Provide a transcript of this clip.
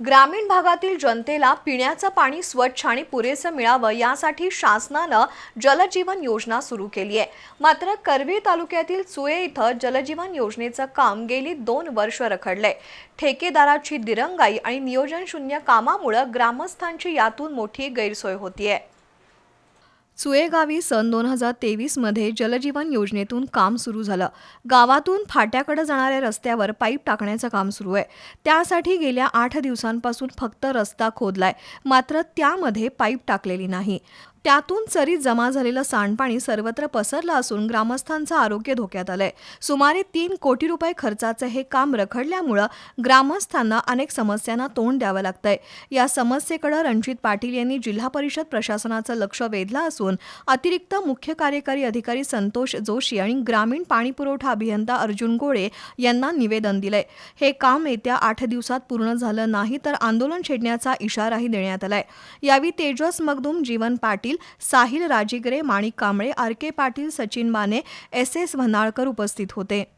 ग्रामीण भागातील जनतेला पिण्याचं पाणी स्वच्छ आणि पुरेसं मिळावं यासाठी शासनानं जलजीवन योजना सुरू केली आहे. मात्र करवीर तालुक्यातील चुये इथं जलजीवन योजनेचं काम गेली दोन वर्ष रखडलंय. ठेकेदाराची दिरंगाई आणि नियोजनशून्य कामामुळं ग्रामस्थांची यातून मोठी गैरसोय होतीये. सुएगावी सन दोन हजार तेवीसमध्ये जलजीवन योजनेतून काम सुरू झालं. गावातून फाट्याकडे जाणाऱ्या रस्त्यावर पाईप टाकण्याचं काम सुरू आहे. त्यासाठी गेल्या आठ दिवसांपासून फक्त रस्ता खोदलाय. मात्र त्यामध्ये पाईप टाकलेली नाही. त्यातून चरीत जमा झालेलं सांडपाणी सर्वत्र पसरलं असून ग्रामस्थांचं आरोग्य धोक्यात आलंय. सुमारे तीन कोटी रुपये खर्चाचं हे काम रखडल्यामुळं ग्रामस्थांना अनेक समस्यांना तोंड द्यावं लागतंय. या समस्येकडे रणजित पाटील यांनी जिल्हा परिषद प्रशासनाचं लक्ष वेधलं असून अतिरिक्त मुख्य कार्यकारी अधिकारी संतोष जोशी आणि ग्रामीण पाणीपुरवठा अभियंता अर्जुन गोळे यांना निवेदन दिलंय. हे काम येत्या आठ दिवसात पूर्ण झालं नाही तर आंदोलन छेडण्याचा इशाराही देण्यात आलाय. यावेळी Tejas Magdum Jeevan Patil Sahil Rajigare Manik Kamble R K Patil Sachin Mane S S Bhanalkar उपस्थित होते.